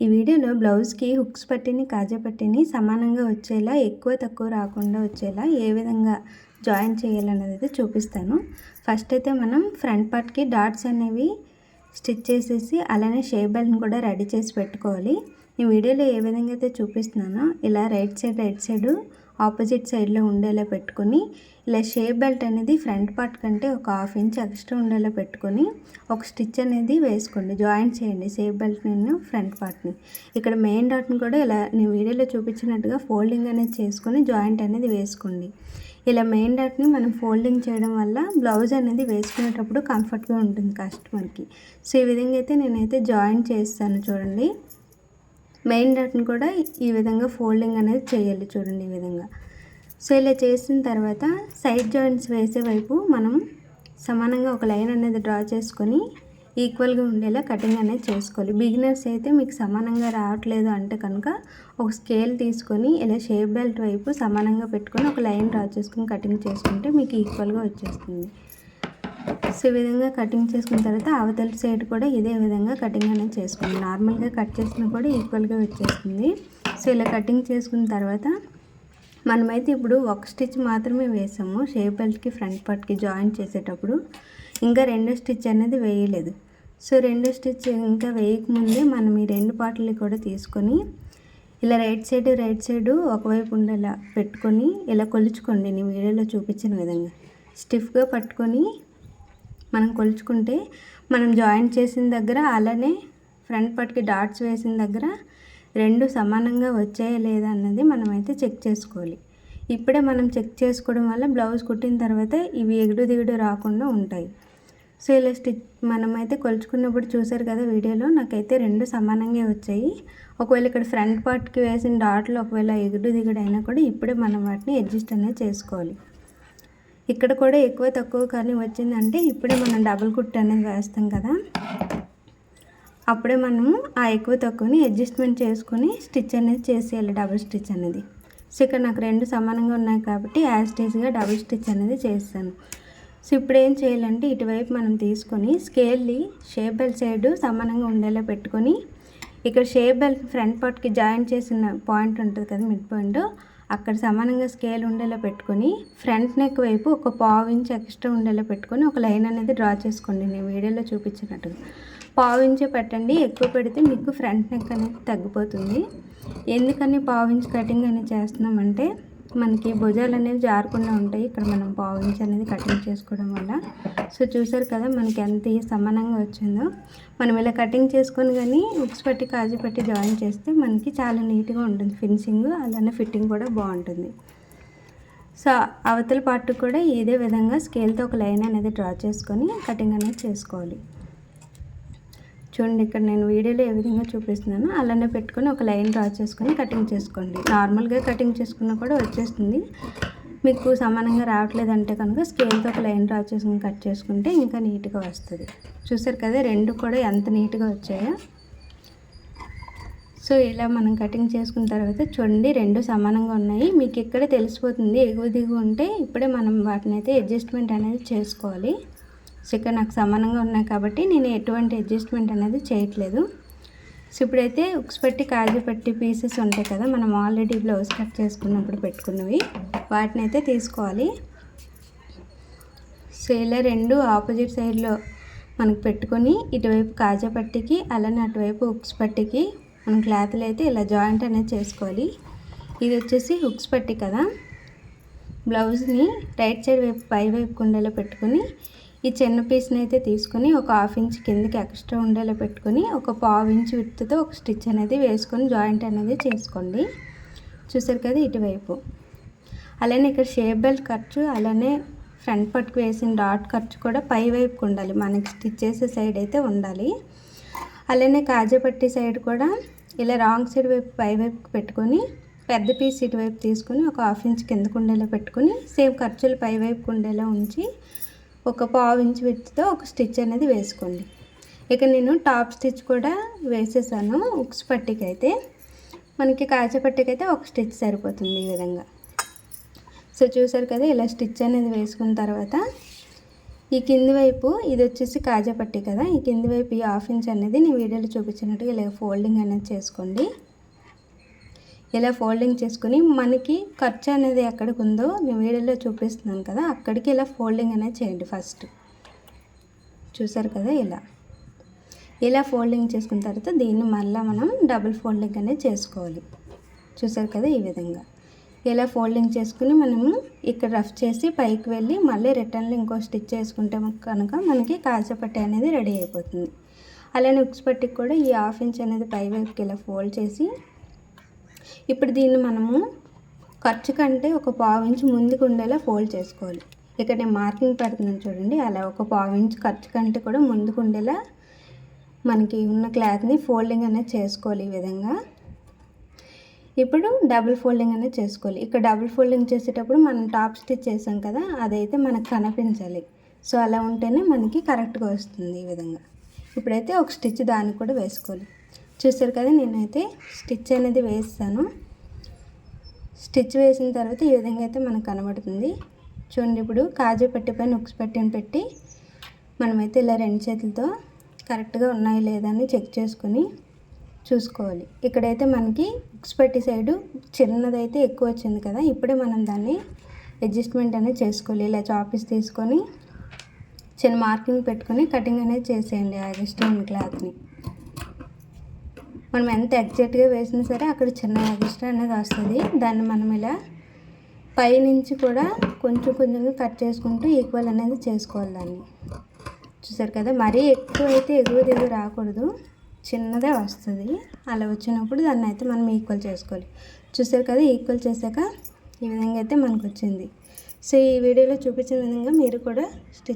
ఈ వీడియోలో బ్లౌజ్కి హుక్స్ పట్టిని కాజా పట్టిని సమానంగా వచ్చేలా ఎక్కువ తక్కువ రాకుండా వచ్చేలా ఏ విధంగా జాయిన్ చేయాలన్నది అయితే చూపిస్తాను. ఫస్ట్ అయితే మనం ఫ్రంట్ పార్ట్కి డాట్స్ అనేవి స్టిచ్ చేసేసి అలానే షేప్ బెల్ట్ని కూడా రెడీ చేసి పెట్టుకోవాలి. ఈ వీడియోలో ఏ విధంగా అయితే చూపిస్తున్నానో ఇలా right side right side opposite సైడ్లో ఉండేలా పెట్టుకొని ఇలా షేప్ బెల్ట్ అనేది ఫ్రంట్ పార్ట్ కంటే ఒక హాఫ్ ఇంచ్ ఎక్స్ట్రా ఉండేలా పెట్టుకొని ఒక స్టిచ్ అనేది వేసుకోండి. జాయింట్ చేయండి షేప్ బెల్ట్ నేను ఫ్రంట్ పార్ట్ని. ఇక్కడ మెయిన్ డాట్ని కూడా ఇలా నేను వీడియోలో చూపించినట్టుగా ఫోల్డింగ్ అనేది చేసుకొని జాయింట్ అనేది వేసుకోండి. ఇలా మెయిన్ డాట్ని మనం ఫోల్డింగ్ చేయడం వల్ల బ్లౌజ్ అనేది వేసుకునేటప్పుడు కంఫర్ట్గా ఉంటుంది కస్టమర్కి. సో ఈ విధంగా అయితే నేనైతే జాయింట్ చేస్తాను చూడండి. మెయిన్ డాట్ని కూడా ఈ విధంగా ఫోల్డింగ్ అనేది చేయాలి చూడండి ఈ విధంగా. సో ఇలా చేసిన తర్వాత సైడ్ జాయింట్స్ వేసే వైపు మనం సమానంగా ఒక లైన్ అనేది డ్రా చేసుకొని ఈక్వల్గా ఉండేలా కటింగ్ అనేది చేసుకోవాలి. బిగినర్స్ అయితే మీకు సమానంగా రావట్లేదు అంటే కనుక ఒక స్కేల్ తీసుకొని ఇలా షేప్ బెల్ట్ వైపు సమానంగా పెట్టుకొని ఒక లైన్ డ్రా చేసుకొని కటింగ్ చేసుకుంటే మీకు ఈక్వల్గా వచ్చేస్తుంది. సో ఈ విధంగా కటింగ్ చేసుకున్న తర్వాత అవతల సైడ్ కూడా ఇదే విధంగా కటింగ్ అనేది చేసుకోండి నార్మల్గా కట్ చేసినా కూడా ఈక్వల్గా వచ్చేస్తుంది. సో ఇలా కటింగ్ చేసుకున్న తర్వాత మనమైతే ఇప్పుడు ఒక స్టిచ్ మాత్రమే వేసాము. షేప్ బెల్ట్కి ఫ్రంట్ పార్ట్కి జాయిన్ చేసేటప్పుడు ఇంకా రెండో స్టిచ్ అనేది వేయలేదు. సో రెండో స్టిచ్ ఇంకా వేయకముందే మనం ఈ రెండు పార్ట్లు కూడా తీసుకొని ఇలా రైట్ సైడ్ రైట్ సైడ్ ఒకవైపు ఉండేలా పెట్టుకొని ఇలా కొలుచుకోండి. నేను వీడియోలో చూపించిన విధంగా స్టిఫ్గా పట్టుకొని మనం కొలుచుకుంటే మనం జాయింట్ చేసిన దగ్గర అలానే ఫ్రంట్ పార్ట్కి డాట్స్ వేసిన దగ్గర రెండు సమానంగా వచ్చాయా లేదా అన్నది మనమైతే చెక్ చేసుకోవాలి. ఇప్పుడే మనం చెక్ చేసుకోవడం వల్ల బ్లౌజ్ కుట్టిన తర్వాత ఇవి ఎగుడు దిగుడు రాకుండా ఉంటాయి. సో ఇలా స్టిచ్ మనమైతే కొలుచుకున్నప్పుడు చూసారు కదా వీడియోలో నాకైతే రెండు సమానంగా వచ్చాయి. ఒకవేళ ఇక్కడ ఫ్రంట్ పార్ట్కి వేసిన డాట్లు ఒకవేళ ఎగుడు దిగుడు అయినా కూడా ఇప్పుడే మనం వాటిని అడ్జస్ట్ అనేది చేసుకోవాలి. ఇక్కడ కూడా ఎక్కువ తక్కువ కానీ వచ్చిందంటే ఇప్పుడే మనం డబుల్ కుట్ అనేది వేస్తాం కదా. అప్పుడే మనము ఆ ఎక్కువ తక్కువని అడ్జస్ట్మెంట్ చేసుకొని స్టిచ్ అనేది చేసేయాలి డబుల్ స్టిచ్ అనేది. సో ఇక్కడ నాకు రెండు సమానంగా ఉన్నాయి కాబట్టి యాజ్ స్టేజ్గా డబుల్ స్టిచ్ అనేది చేస్తాను. సో ఇప్పుడు ఏం చేయాలంటే ఇటువైపు మనం తీసుకొని స్కేల్ని షేప్ బెల్ట్ సైడ్ సమానంగా ఉండేలా పెట్టుకొని ఇక్కడ షేప్ బెల్ట్ ఫ్రంట్ పార్ట్కి జాయిన్ చేసిన పాయింట్ ఉంటుంది కదా మిడ్ పాయింట్ అక్కడ సమానంగా స్కేల్ ఉండేలా పెట్టుకొని ఫ్రంట్ నెక్ వైపు ఒక పావు ఇంచ్ ఎక్స్ట్రా ఉండేలా పెట్టుకొని ఒక లైన్ అనేది డ్రా చేసుకోండి. నేను వీడియోలో చూపించినట్టుగా. పావు ఇంచే పెట్టండి. ఎక్కువ పెడితే మీకు ఫ్రంట్ నెక్ అనేది తగ్గిపోతుంది. ఎందుకని పావు ఇంచ్ కటింగ్ అనేది చేస్తున్నామంటే మనకి భుజాలు అనేవి జారకుండా ఉంటాయి. ఇక్కడ మనం పావు ఇంచ్ అనేది కటింగ్ చేసుకోవడం వల్ల. సో చూసారు కదా మనకి ఎంత సమానంగా వచ్చిందో. మనం ఇలా కటింగ్ చేసుకొని కానీ ఉప్స్ పట్టి కాజు పట్టి జాయిన్ చేస్తే మనకి చాలా నీట్గా ఉంటుంది. ఫినిషింగ్ అలానే ఫిట్టింగ్ కూడా బాగుంటుంది. సో అవతల పార్ట్ కూడా ఇదే విధంగా స్కేల్తో ఒక లైన్ అనేది డ్రా చేసుకొని కటింగ్ అనేది చేసుకోవాలి. చూడండి ఇక్కడ నేను వీడియోలో ఏ విధంగా చూపిస్తున్నాను అలానే పెట్టుకొని ఒక లైన్ డ్రా చేసుకొని కటింగ్ చేసుకోండి. నార్మల్గా కటింగ్ చేసుకున్నా కూడా వచ్చేస్తుంది. మీకు సమానంగా రావట్లేదంటే కనుక స్కేల్తో ఒక లైన్ డ్రా చేసుకుని కట్ చేసుకుంటే ఇంకా నీట్గా వస్తుంది. చూసారు కదా రెండు కూడా ఎంత నీట్గా వచ్చాయో. సో ఇలా మనం కటింగ్ చేసుకున్న తర్వాత చూడండి రెండు సమానంగా ఉన్నాయి. మీకు ఇక్కడే తెలిసిపోతుంది ఎగువ దిగు ఉంటే ఇప్పుడే మనం వాటిని అయితే అడ్జస్ట్మెంట్ అనేది చేసుకోవాలి. చికెన్ నాకు సమానంగా ఉన్నాయి కాబట్టి నేను ఎటువంటి అడ్జస్ట్మెంట్ అనేది చేయట్లేదు. సో ఇప్పుడైతే ఉక్స్ పెట్టి కాజు పెట్టి పీసెస్ ఉంటాయి కదా మనం ఆల్రెడీ బ్లౌజ్ కట్ చేసుకున్నప్పుడు పెట్టుకున్నవి. వాటిని అయితే తీసుకోవాలి. సో ఇలా రెండు ఆపోజిట్ సైడ్లో మనకు పెట్టుకొని ఇటువైపు కాజా పట్టికి అలానే అటువైపు ఉక్స్ పట్టికి మనం క్లాత్లు అయితే ఇలా జాయింట్ అనేది చేసుకోవాలి. ఇది వచ్చేసి హుక్స్ పట్టి కదా. బ్లౌజ్ని రైట్ సైడ్ వైపు పై వైపు కుండలో పెట్టుకొని ఈ చిన్న పీస్ని అయితే తీసుకొని ఒక హాఫ్ ఇంచ్ కిందకి ఎక్స్ట్రా ఉండేలా పెట్టుకొని ఒక పావు ఇంచ్ విత్తుతో ఒక స్టిచ్ అనేది వేసుకొని జాయింట్ అనేది చేసుకోండి. చూసారు కదా ఇటువైపు. అలానే ఇక్కడ షేప్ బెల్ట్ ఖర్చు అలానే ఫ్రంట్ పట్టుకు వేసిన డాట్ ఖర్చు కూడా పై వైపుకు ఉండాలి. మనకి స్టిచ్ చేసే సైడ్ అయితే ఉండాలి. అలానే కాజాపట్టి సైడ్ కూడా ఇలా రాంగ్ సైడ్ వైపు పై వైపుకి పెట్టుకొని పెద్ద పీస్ ఇటువైపు తీసుకొని ఒక హాఫ్ ఇంచ్ కిందకు ఉండేలా పెట్టుకొని సేమ్ ఖర్చులు పై వైపుకు ఉండేలా ఉంచి ఒక పావు ఇంచు విత్తో ఒక స్టిచ్ అనేది వేసుకోండి. ఇక నేను టాప్ స్టిచ్ కూడా వేసేసాను. ఉక్స్ పట్టికైతే అయితే మనకి కాచ పట్టికి అయితే ఒక స్టిచ్ సరిపోతుంది ఈ విధంగా. సో చూసారు కదా ఇలా స్టిచ్ అనేది వేసుకున్న తర్వాత ఈ కింది వైపు ఇది వచ్చేసి కాజా పట్టి కదా ఈ కింది వైపు ఈ హాఫ్ ఇంచ్ అనేది నేను వీడియోలో చూపించినట్టుగా ఇలా ఫోల్డింగ్ అనేది చేసుకోండి. ఇలా ఫోల్డింగ్ చేసుకుని మనకి ఖర్చు అనేది ఎక్కడికి ఉందో నేను వీడియోలో చూపిస్తున్నాను కదా అక్కడికి ఇలా ఫోల్డింగ్ అనేది చేయండి ఫస్ట్. చూసారు కదా ఇలా. ఇలా ఫోల్డింగ్ చేసుకున్న తర్వాత దీన్ని మళ్ళీ మనం డబుల్ ఫోల్డింగ్ అనేది చేసుకోవాలి. చూసారు కదా ఈ విధంగా. ఇలా ఫోల్డింగ్ చేసుకుని మనము ఇక్కడ రఫ్ చేసి పైకి వెళ్ళి మళ్ళీ రిటర్న్లో ఇంకో స్టిచ్ చేసుకుంటే కనుక మనకి కాజపట్టి అనేది రెడీ అయిపోతుంది. అలానే ఉక్స్ పట్టికి కూడా ఈ హాఫ్ ఇంచ్ అనేది పై వైపుకి ఇలా ఫోల్డ్ చేసి ఇప్పుడు దీన్ని మనము ఖర్చు కంటే ఒక పావు ముందుకు ఉండేలా ఫోల్డ్ చేసుకోవాలి. ఇక్కడ నేను మార్కింగ్ పెడుతున్నాను చూడండి అలా ఒక పావు ఖర్చు కంటే కూడా ముందుకు ఉండేలా మనకి ఉన్న క్లాత్ని ఫోల్డింగ్ అనేది చేసుకోవాలి ఈ విధంగా. ఇప్పుడు డబుల్ ఫోల్డింగ్ అనేది చేసుకోవాలి. ఇక్కడ డబుల్ ఫోల్డింగ్ చేసేటప్పుడు మనం టాప్ స్టిచ్ చేసాం కదా అదైతే మనకు కనిపించాలి. సో అలా ఉంటేనే మనకి కరెక్ట్గా వస్తుంది ఈ విధంగా. ఇప్పుడైతే ఒక స్టిచ్ దానికి కూడా వేసుకోవాలి. చూసారు కదా నేనైతే స్టిచ్ అనేది వేస్తాను. స్టిచ్ వేసిన తర్వాత ఈ విధంగా అయితే మనకు కనబడుతుంది. చూడండి ఇప్పుడు కాజు పెట్టి పైన ఉక్స్ పెట్టిన పెట్టి మనమైతే ఇలా రెండు చేతులతో కరెక్ట్గా ఉన్నాయో లేదా అని చెక్ చేసుకొని చూసుకోవాలి. ఇక్కడైతే మనకి ఉక్స్ పెట్టి సైడు చిన్నదైతే ఎక్కువ వచ్చింది కదా ఇప్పుడే మనం దాన్ని అడ్జస్ట్మెంట్ అనేది చేసుకోవాలి. ఇలా చాపీస్ తీసుకొని చిన్న మార్కింగ్ పెట్టుకొని కటింగ్ అనేది చేసేయండి ఆ స్టోన్ క్లాత్ని. మనం ఎంత ఎగ్జాక్ట్గా వేసినా సరే అక్కడ చిన్న ఎక్స్ట్రా అనేది వస్తుంది. దాన్ని మనం ఇలా పైనుంచి కూడా కొంచెం కొంచెంగా కట్ చేసుకుంటూ ఈక్వల్ అనేది చేసుకోవాలి దాన్ని. చూసారు కదా? మరీ ఎక్కువ అయితే ఎగువ దిగువ రాకూడదు. చిన్నదే వస్తుంది. అలా వచ్చినప్పుడు దాన్ని అయితే మనం ఈక్వల్ చేసుకోవాలి. చూసారు కదా? ఈక్వల్ చేశాక ఈ విధంగా అయితే మనకు వచ్చింది సో ఈ వీడియోలో చూపించిన విధంగా మీరు కూడా స్టిచ్